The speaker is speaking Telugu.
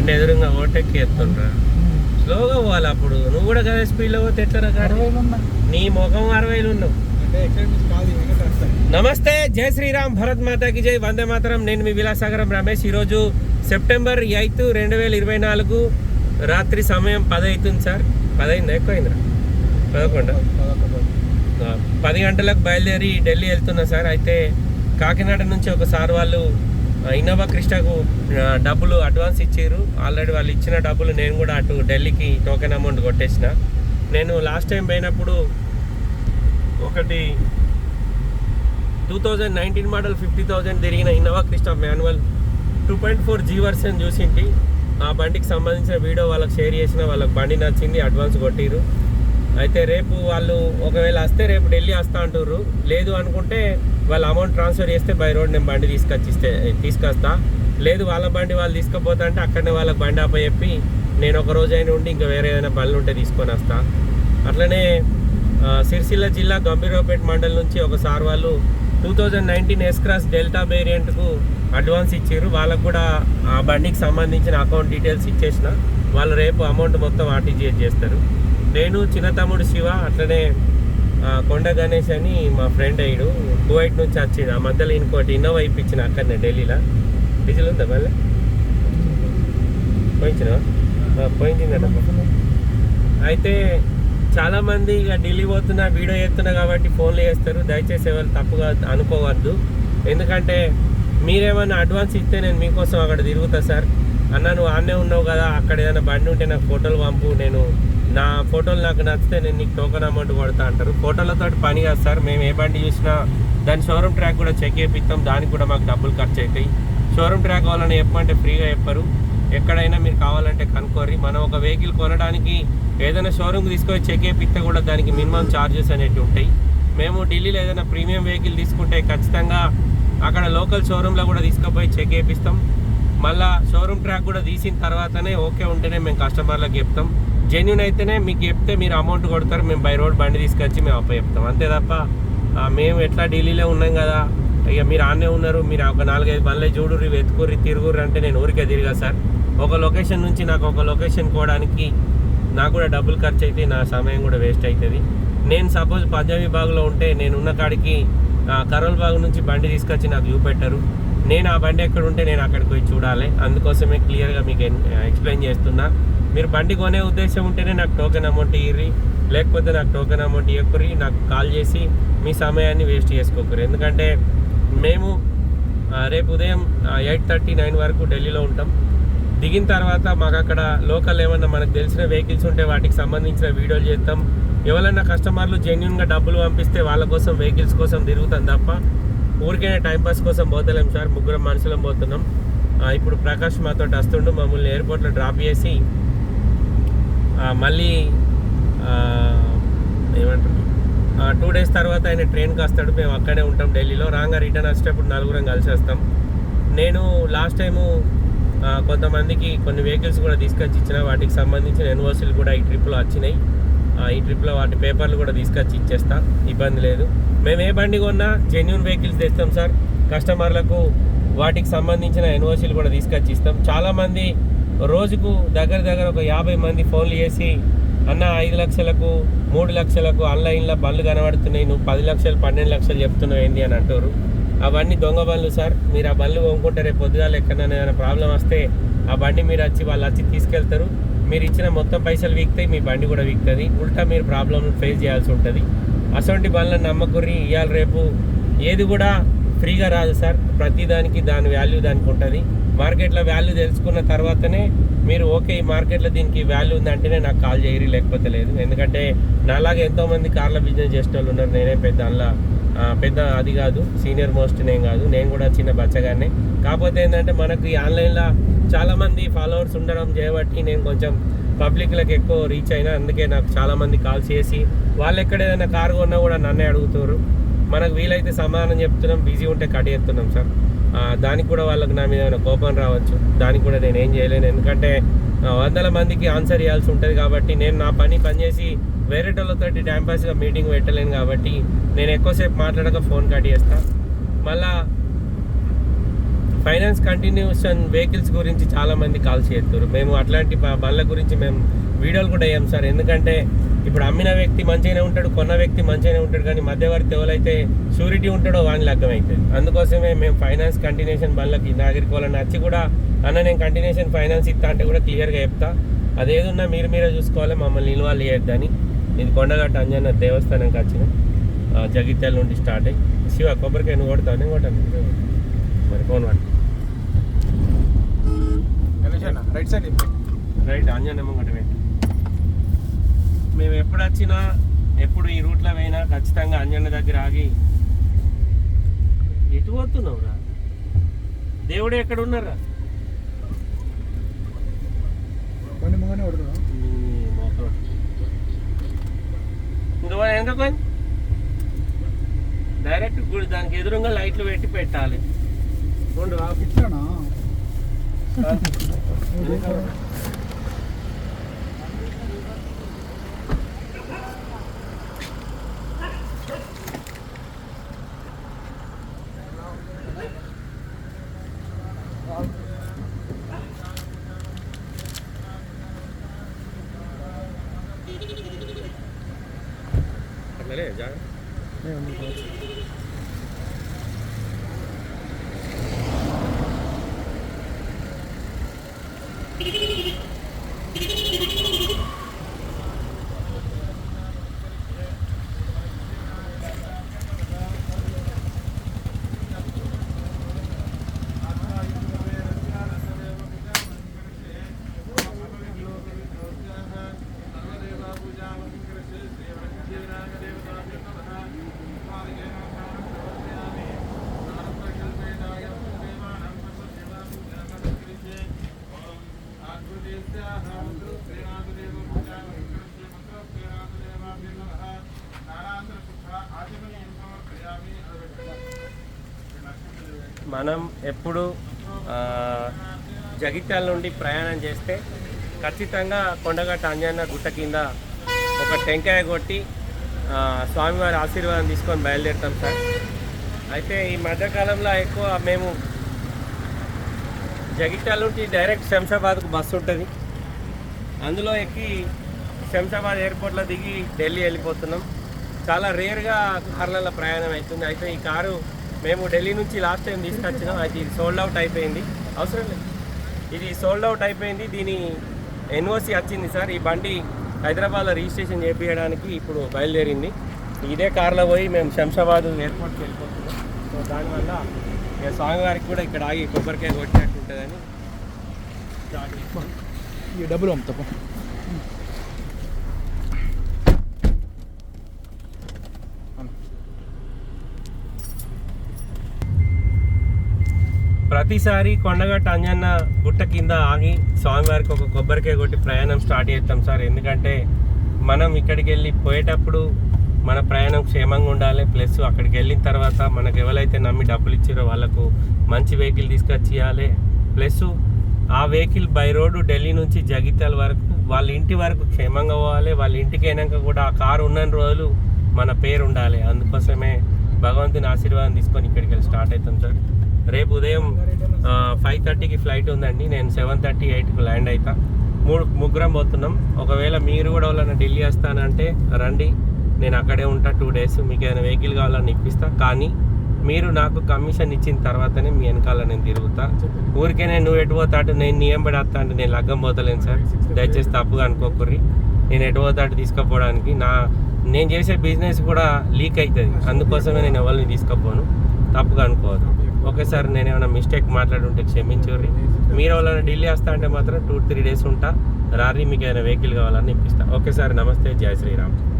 బండి ఎదురుగా ఓటెక్కి ఎత్తుండ్రా స్లోగా పోవాలి అప్పుడు. నువ్వు కూడా కదా స్పీడ్లో పోతే ఎట్లరా నీ ముఖం అరవైలు ఉన్నావు. నమస్తే జై శ్రీరామ్ భరత్ మాతాకి జై వందే మాతరం. నేను మీ విలాసాగరం రమేష్. ఈరోజు సెప్టెంబర్ ఎయిత్ రెండు వేల ఇరవై నాలుగు రాత్రి సమయం పది అవుతుంది సార్. పదైందా? ఎక్కువైందా పదకొండు? పది గంటలకు బయలుదేరి ఢిల్లీ వెళ్తున్నా సార్. అయితే కాకినాడ నుంచి ఒక సార్ వాళ్ళు ఇన్నోవా క్రిస్టాకు డబ్బులు అడ్వాన్స్ ఇచ్చారు ఆల్రెడీ వాళ్ళు ఇచ్చిన డబ్బులు నేను కూడా అటు ఢిల్లీకి టోకెన్ అమౌంట్ కొట్టేసిన. నేను లాస్ట్ టైం పోయినప్పుడు ఒకటి two thousand nineteen model fifty thousand తిరిగిన Innova Crysta manual two point four G version చూసింటి. ఆ బండికి సంబంధించిన వీడియో వాళ్ళకి షేర్ చేసిన వాళ్ళకి బండి నచ్చింది అడ్వాన్స్ కొట్టిరు అయితే రేపు వాళ్ళు ఒకవేళ వస్తే రేపు ఢిల్లీ వస్తా అంటారు లేదు అనుకుంటే వాళ్ళు అమౌంట్ ట్రాన్స్ఫర్ చేస్తే బై రోడ్ నేను బండి తీసుకొచ్చిస్తే తీసుకొస్తా. లేదు వాళ్ళ బండి వాళ్ళు తీసుకుపోతా అంటే అక్కడనే వాళ్ళకి బండి ఆప చెప్పి నేను ఒక రోజు అయినా ఉండి ఇంకా వేరే ఏదైనా బండ్లు ఉంటే తీసుకొని వస్తా. అట్లనే సిరిసిల్ల జిల్లా గంభీరావుపేట మండలం నుంచి ఒక సార్ వాళ్ళు two thousand nineteen S cross delta వేరియంట్కు advance ఇచ్చారు. వాళ్ళకు కూడా ఆ బండికి సంబంధించిన అకౌంట్ డీటెయిల్స్ ఇచ్చేసిన. వాళ్ళు రేపు అమౌంట్ మొత్తం ఆర్టీజీఎస్ చేస్తారు. నేను చిన్న తమ్ముడు శివ అట్లనే కొండ గణేష్ అని మా ఫ్రెండ్ అయ్యాడు. కువైట్ నుంచి వచ్చిండు. ఆ మధ్యలో ఇంకోటి ఇన్నోవా ఇప్పించిన అక్కడనే ఢిల్లీలో. డీజిల్ ఉందా మళ్ళీ? పోయించిన పోయించిందట. అయితే చాలామంది ఇక ఢిల్లీ పోతున్నా వీడియో చేస్తున్నా కాబట్టి ఫోన్లు చేస్తారు. దయచేసి ఎవరు తప్పుగా అనుకోవద్దు. ఎందుకంటే మీరేమైనా అడ్వాన్స్ ఇస్తే నేను మీకోసం అక్కడ తిరుగుతా సార్. అన్న నువ్వు ఆన్నే ఉన్నావు కదా అక్కడ ఏదైనా బండి ఉంటే నాకు ఫోటోలు పంపు నేను నా ఫోటోలు నాకు నచ్చితే నేను నీకు టోకెన్ అమౌంట్ కొడతా అంటారు. ఫోటోలతో పని కాదు సార్ మేము ఏ బండి చూసినా దాని షోరూమ్ ట్రాక్ కూడా చెక్ చేపిస్తాం దానికి కూడా మాకు డబ్బులు ఖర్చు అవుతాయి షోరూమ్ ట్రాక్ కావాలని చెప్పమంటే ఫ్రీగా చెప్పరు. ఎక్కడైనా మీరు కావాలంటే కనుక్కోరి మనం ఒక వెహికల్ కొనడానికి ఏదైనా షోరూమ్కి తీసుకొని చెక్ చేపిస్తే కూడా దానికి మినిమం ఛార్జెస్ అనేవి ఉంటాయి. మేము ఢిల్లీలో ఏదైనా ప్రీమియం వెహికల్ తీసుకుంటే ఖచ్చితంగా అక్కడ లోకల్ షోరూంలో కూడా తీసుకుపోయి చెక్ చేపిస్తాం. మళ్ళీ షోరూమ్ ట్రాక్ కూడా తీసిన తర్వాతనే ఓకే ఉంటేనే మేము కస్టమర్లకు చెప్తాం. జెన్యున్ అయితేనే మీకు చెప్తే మీరు అమౌంట్ కొడతారు మేము బై రోడ్ బండి తీసుకొచ్చి మేము అప్ప చెప్తాం. అంతే తప్ప మేము ఎట్లా ఢిల్లీలో ఉన్నాం కదా ఇక మీరు ఆన్నే ఉన్నారు మీరు ఒక నాలుగైదు బండ్లే చూడుర్రి వెతుకుర్రి తిరుగుర్రి అంటే నేను ఊరికే తిరిగా సార్. ఒక లొకేషన్ నుంచి నాకు ఒక లొకేషన్ పోవడానికి నాకు కూడా డబ్బులు ఖర్చు అయితే నా సమయం కూడా వేస్ట్ అవుతుంది నేను సపోజ్ పంజాబీ బాగులో ఉంటే నేను ఉన్న కాడికి కరోల్ బాగు నుంచి బండి తీసుకొచ్చి నాకు చూపెట్టారు. నేను ఆ బండి ఎక్కడ ఉంటే నేను అక్కడికి పోయి చూడాలి. అందుకోసమే క్లియర్గా మీకు ఎక్స్ప్లెయిన్ చేస్తున్నా. మీరు బండి కొనే ఉద్దేశం ఉంటేనే నాకు టోకెన్ అమౌంట్ ఇయ్యి లేకపోతే నాకు టోకెన్ అమౌంట్ ఇవ్వకురి నాకు కాల్ చేసి మీ సమయాన్ని వేస్ట్ చేసుకోకరు ఎందుకంటే మేము రేపు ఉదయం ఎయిట్ థర్టీ నైన్ వరకు ఢిల్లీలో ఉంటాం. దిగిన తర్వాత మాకు అక్కడ లోకల్ ఏమన్నా మనకు తెలిసిన వెహికల్స్ ఉంటే వాటికి సంబంధించిన వీడియోలు చేస్తాం ఎవరైనా కస్టమర్లు జెన్యున్గా డబ్బులు పంపిస్తే వాళ్ళ కోసం వెహికల్స్ కోసం తిరుగుతాం తప్ప. ఊరికే టైంపాస్ కోసం పోతలేం సార్. ముగ్గురం మనుషులం పోతున్నాం. ఇప్పుడు ప్రకాష్ మాతో వస్తుండు. మమ్మల్ని ఎయిర్పోర్ట్లో డ్రాప్ చేసి మళ్ళీ ఏమంటారు? టూ డేస్ తర్వాత ఆయన ట్రైన్కి వస్తాడు మేము అక్కడే ఉంటాం ఢిల్లీలో. రాగా రిటర్న్ వచ్చేటప్పుడు నలుగురం కలిసి వస్తాం. నేను లాస్ట్ టైము కొంతమందికి కొన్ని వెహికల్స్ కూడా తీసుకొచ్చి ఇచ్చిన. వాటికి సంబంధించిన ఎన్ఓసీలు కూడా ఈ ట్రిప్లో వచ్చినాయి. ఆ, ఈ ట్రిప్లో వాటి పేపర్లు కూడా తీసుకొచ్చి ఇచ్చేస్తా. ఇబ్బంది లేదు. మేము ఏ బండి కొన్నా జెన్యున్ వెహికల్స్ తెస్తాం సార్ కస్టమర్లకు వాటికి సంబంధించిన ఎన్ఓసీలు కూడా తీసుకొచ్చి ఇస్తాం. చాలామంది రోజుకు దగ్గర దగ్గర ఒక యాభై మంది ఫోన్లు చేసి అన్న ఐదు లక్షలకు మూడు లక్షలకు ఆన్లైన్లో బండ్లు కనబడుతున్నాయి నువ్వు పది లక్షలు పన్నెండు లక్షలు చెప్తున్నావు ఏంటి అని అంటారు. అవన్నీ దొంగ బండ్లు సార్. మీరు ఆ బండ్లు కొనుక్కుంటే రేపు పొద్దుగాల ఎక్కడైనా ఏదైనా ప్రాబ్లం వస్తే ఆ బండి మీరు వచ్చి వాళ్ళు వచ్చి తీసుకెళ్తారు. మీరు ఇచ్చిన మొత్తం పైసలు వీక్తాయి మీ బండి కూడా వీక్తుంది. ఉల్టా మీరు ప్రాబ్లం ఫేస్ చేయాల్సి ఉంటుంది. అటువంటి బండ్లను నమ్మకుర్రి ఇవాళ రేపు ఏది కూడా ఫ్రీగా రాదు సార్. ప్రతిదానికి దాని వాల్యూ దానికి ఉంటుంది. మార్కెట్లో వాల్యూ తెలుసుకున్న తర్వాతనే మీరు ఓకే ఈ మార్కెట్లో దీనికి వాల్యూ ఉందంటేనే నాకు కాల్ చేయరు లేకపోతే లేదు. ఎందుకంటే నాలాగే ఎంతోమంది కార్ల బిజినెస్ చేసిన వాళ్ళు ఉన్నారు. నేనే పెద్ద అందులో పెద్ద అది కాదు సీనియర్ మోస్ట్ నేను కాదు. నేను కూడా చిన్న బచ్చగానే కాకపోతే ఏంటంటే మనకు ఈ ఆన్లైన్లో చాలామంది ఫాలోవర్స్ ఉండడం చేయబట్టి నేను కొంచెం పబ్లిక్లకు ఎక్కువ రీచ్ అయినా అందుకే నాకు చాలామంది కాల్ చేసి వాళ్ళు ఎక్కడ ఏదైనా కారు కొన్నా కూడా నన్నే అడుగుతారు. మనకు వీలైతే సమాధానం చెప్తున్నాం బిజీ ఉంటే కట్ చేస్తున్నాం సార్. దానికి కూడా వాళ్ళకి నా మీద ఏమైనా కోపం రావచ్చు. దానికి కూడా నేను ఏం చేయలేను. ఎందుకంటే వందల మందికి ఆన్సర్ ఇవ్వాల్సి ఉంటుంది కాబట్టి నేను నా పని పనిచేసి వేరే వాళ్ళతోటి టైంపాస్గా మీటింగ్ పెట్టలేను కాబట్టి నేను ఎక్కువసేపు మాట్లాడక ఫోన్ కట్ చేస్తాను మళ్ళీ ఫైనాన్స్ కంటిన్యూషన్ వెహికల్స్ గురించి చాలామంది కాల్ చేస్తారు. మేము అట్లాంటి బళ్ళ బండ్ల గురించి మేము వీడియోలు కూడా వేయం సార్. ఎందుకంటే ఇప్పుడు అమ్మిన వ్యక్తి మంచిగానే ఉంటాడు కొన్న వ్యక్తి మంచిగానే ఉంటాడు కానీ మధ్యవర్తి ఎవరైతే షూరిటీ ఉంటాడో వాని లగ్గం అవుతుంది అందుకోసమే మేము ఫైనాన్స్ కంటిన్యూషన్ బండ్లకి నాగరిక వాళ్ళని వచ్చి కూడా అన్న నేను కంటిన్యూషన్ ఫైనాన్స్ ఇస్తా అంటే కూడా క్లియర్గా చెప్తా. అదేదున్నా మీరు మీరే చూసుకోవాలి మమ్మల్ని ఇన్వాల్వ్ చేయొద్దని. ఇది కొండగట్ట అంజన్న దేవస్థానంకి వచ్చిన జగిత్యాల నుండి స్టార్ట్ అయ్యి శివ కొబ్బరికాయ నువ్వు కొడతావు నేను కొట్టాను మరి ఫోన్ వాడు రైట్ సైడ్ రైట్ ఆంజనేయం ఒకటి మేము ఎప్పుడు వచ్చినా ఎప్పుడు ఈ రూట్లో పోయినా ఖచ్చితంగా అంజన్న దగ్గర ఆగి ఎటు పోతున్నావురా? దేవుడు ఎక్కడ ఉన్నారా? ఇంకా ఎంత పని డైరెక్ట్ గుడి దానికి ఎదురుగా లైట్లు పెట్టి పెట్టాలి. ఇట్లానా మనం ఎప్పుడు జగిత్యాల నుండి ప్రయాణం చేస్తే ఖచ్చితంగా కొండగట్ట అంజన్న గుట్ట కింద ఒక టెంకాయ కొట్టి స్వామివారి ఆశీర్వాదం తీసుకొని బయలుదేరుతాం సార్. అయితే ఈ మధ్యకాలంలో ఎక్కువ మేము జగిత్యాల నుంచి డైరెక్ట్ శంషాబాద్కు బస్సు ఉంటుంది. అందులో ఎక్కి శంషాబాద్ ఎయిర్పోర్ట్లో దిగి ఢిల్లీ వెళ్ళిపోతున్నాం. చాలా రేర్గా కార్లలో ప్రయాణం అవుతుంది అయితే ఈ కారు మేము ఢిల్లీ నుంచి లాస్ట్ టైం తీసుకొచ్చినాం. అయితే ఇది సోల్డ్ అవుట్ అయిపోయింది. అవసరం లేదు. ఇది సోల్డ్ అవుట్ అయిపోయింది. దీని ఎన్ఓసి వచ్చింది సార్. ఈ బండి హైదరాబాద్లో రిజిస్ట్రేషన్ చేపించడానికి ఇప్పుడు బయలుదేరింది. ఇదే కార్లో పోయి మేము శంషాబాద్ ఎయిర్పోర్ట్కి వెళ్ళిపోతున్నాం. సో దానివల్ల స్వామి గారికి కూడా ఇక్కడ ఆగి కొబ్బరికాయ కొట్టాడు ఉంటుందని. ఈ డబ్బులు అమ్ముతాం ప్రతిసారి కొండగట్ట అంజన్న గుట్ట కింద ఆగి స్వామివారికి ఒక కొబ్బరికాయ కొట్టి ప్రయాణం స్టార్ట్ చేస్తాం సార్. ఎందుకంటే మనం ఇక్కడికి వెళ్ళి పోయేటప్పుడు మన ప్రయాణం క్షేమంగా ఉండాలి. ప్లస్ అక్కడికి వెళ్ళిన తర్వాత మనకు ఎవరైతే నమ్మి డబ్బులు ఇచ్చారో వాళ్ళకు మంచి వెహికల్ తీసుకొచ్చి ఇవ్వాలి. ప్లస్ ఆ వెహికల్ బై రోడ్డు ఢిల్లీ నుంచి జగిత్యాల వరకు వాళ్ళ ఇంటి వరకు క్షేమంగా పోవాలి వాళ్ళ ఇంటికి అయినాక కూడా ఆ కారు ఉన్న రోజులు మన పేరు ఉండాలి. అందుకోసమే భగవంతుని ఆశీర్వాదం తీసుకొని ఇక్కడికి వెళ్ళి స్టార్ట్ అవుతాం సార్. రేపు ఉదయం ఫైవ్ థర్టీకి ఫ్లైట్ ఉందండి. నేను సెవెన్ థర్టీ ఎయిట్కి ల్యాండ్ అవుతా మూడు ముగ్గురం పోతున్నాం. ఒకవేళ మీరు కూడా వాళ్ళని ఢిల్లీ వస్తానంటే రండి. నేను అక్కడే ఉంటా టూ డేస్ మీకు ఏదైనా వెహికల్ కావాలని ఇప్పిస్తా. కానీ మీరు నాకు కమిషన్ ఇచ్చిన తర్వాతనే మీ వెనకాల నేను తిరుగుతా. ఊరికే నేను నువ్వు ఎటు పోతాడు నేను నీ ఏం పడేస్తా అంటే నేను లగ్గం పోతలేను సార్. దయచేసి తప్పుగా అనుకోకుర్రి. నేను ఎటు పోతాడు తీసుకుపోవడానికి నా నేను చేసే బిజినెస్ కూడా లీక్ అవుతుంది అందుకోసమే నేను ఎవరిని తీసుకుపోను. తప్పుగా అనుకోవద్దు. ఒకేసారి నేను ఏమైనా మిస్టేక్ మాట్లాడుంటే క్షమించుర్రి. మీరు ఎవరైనా ఢిల్లీ వస్తా అంటే మాత్రం టూ త్రీ డేస్ ఉంటా. రారీ మీకు ఏమైనా వెహికల్ కావాలని ఇప్పిస్తా. ఓకే సార్ నమస్తే జయ శ్రీరామ్.